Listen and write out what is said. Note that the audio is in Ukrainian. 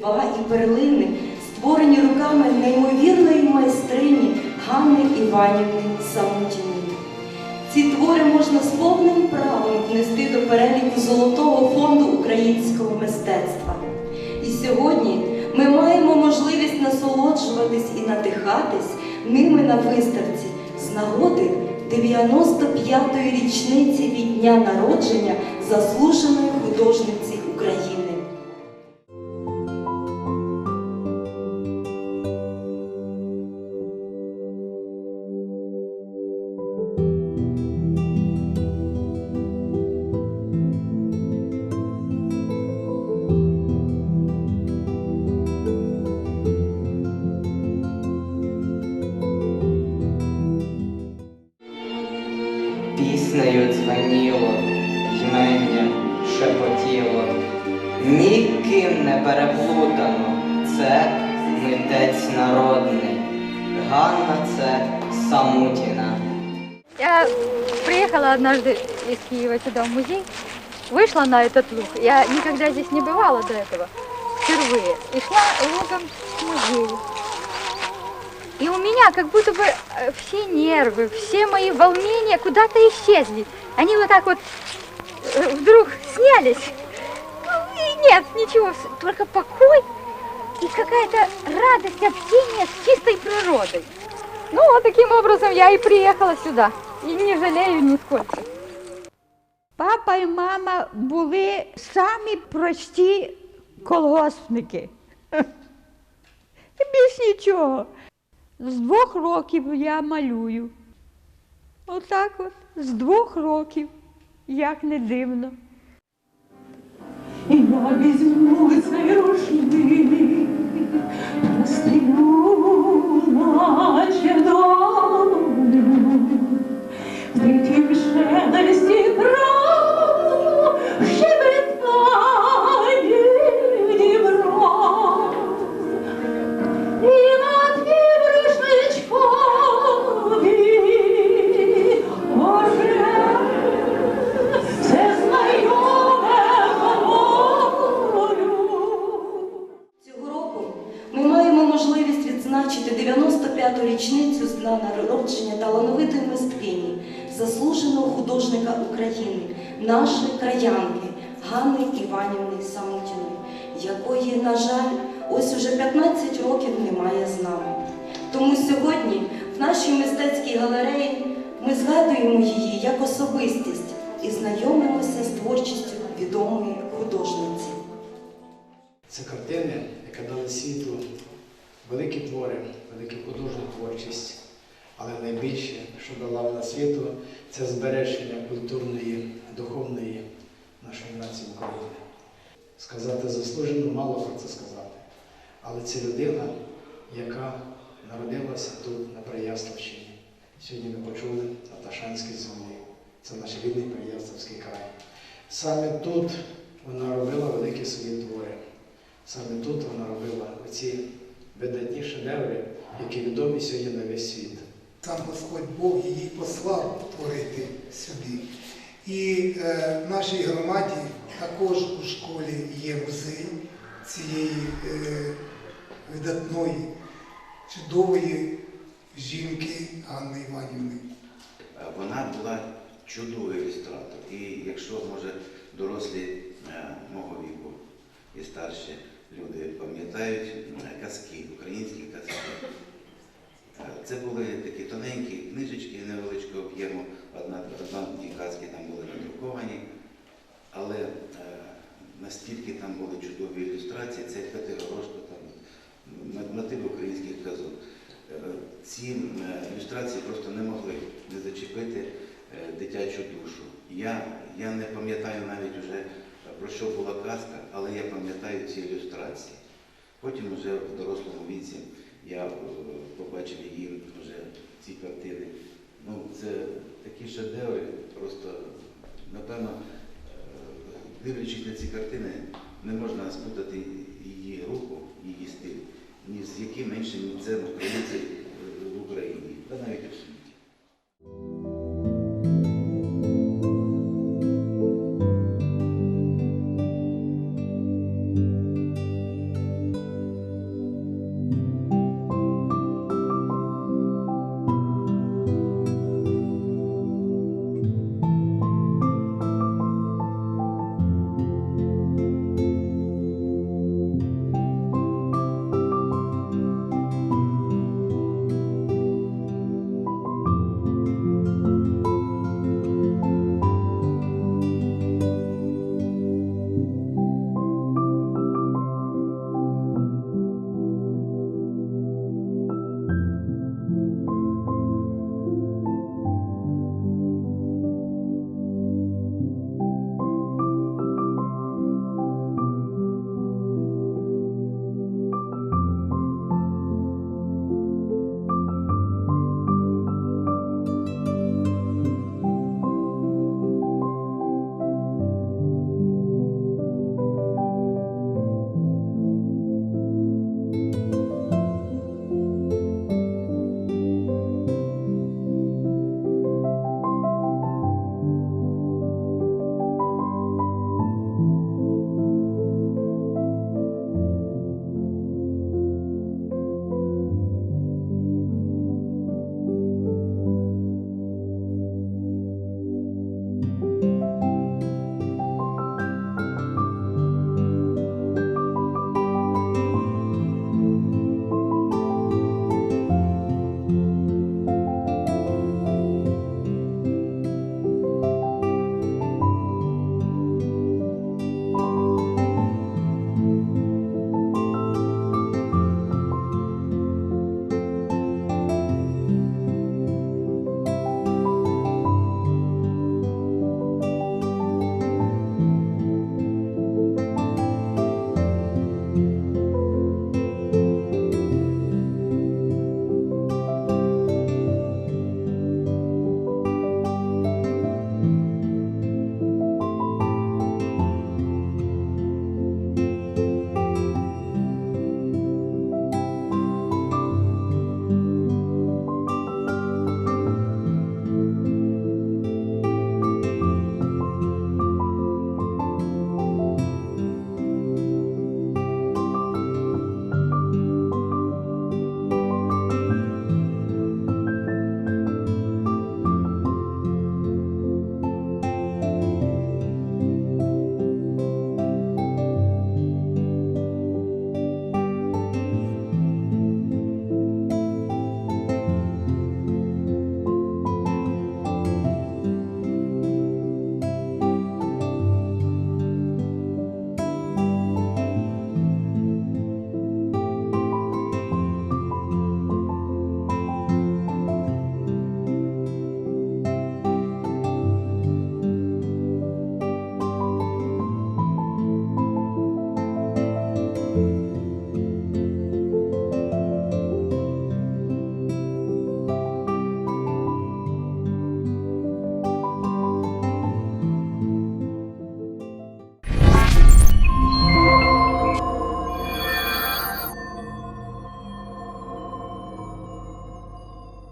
дива і перлини, створені руками неймовірної майстрині Ганни Іванівни Самутіної. Ці твори можна з повним правом внести до переліку Золотого фонду українського мистецтва. І сьогодні ми маємо можливість насолоджуватись і надихатись ними на виставці з нагоди 95-ї річниці від дня народження заслуженої художниці України. Ганна це Самутіна. Я приехала однажды из Киева сюда в музей, вышла на этот луг. Я никогда здесь не бывала до этого, впервые. И шла лугом к музею. И у меня как будто бы э, все нервы, все мои волнения куда-то исчезли. Они вот так вот э, вдруг снялись. Ну, и нет, ничего, только покой и какая-то радость общения с чистой природой. Ну, вот таким образом я и приехала сюда. И не жалею нисколько. Папа і мама були самі прості колгоспники. Більш нічого. З двох років я малюю. Отак от, з двох років, як не дивно. І я візьму цей рушник, дня народження талановитої мисткині, заслуженого художника України, нашої краянки Ганни Іванівни Самутіної, якої, на жаль, ось уже 15 років немає з нами. Тому сьогодні в нашій мистецькій галереї ми згадуємо її як особистість і знайомимося з творчістю відомої художниці. Це картини, які дали світу великі твори, велику художню творчість. Але найбільше, що дала вона світу, це збереження культурної, духовної нашої нації України. Сказати заслужено, мало про це сказати. Але це людина, яка народилася тут, на Переяславщині. Сьогодні ми почули на Ташанській землі. Це наш рідний Переяславський край. Саме тут вона робила великі свої твори. Саме тут вона робила оці видатні шедеври, які відомі сьогодні на весь світ. Сам Господь Бог її послав творити сюди. І е, в нашій громаді також у школі є музей цієї е, видатної, чудової жінки Анни Іванівни. Е, Вона була чудовий ілюстратор. І якщо, може, дорослі е, мого віку і старші люди пам'ятають е, казки, українські казки. Це були такі тоненькі книжечки невеличкого об'єму, одна, дві казки там були надруковані, але е, настільки там були чудові ілюстрації, це Категорошко, там м- мотиви українських казок. Е, Ці е, ілюстрації просто не могли не зачепити е, дитячу душу. Я, я не пам'ятаю навіть вже про що була казка, але я пам'ятаю ці ілюстрації. Потім вже в дорослому віці я е, побачив її вже ці картини. Ну, це такі шедеври, просто, напевно, е, дивлячись на ці картини, не можна спутати її руку, її стиль, ні з яким іншим митцем українців е, в Україні, та навіть в.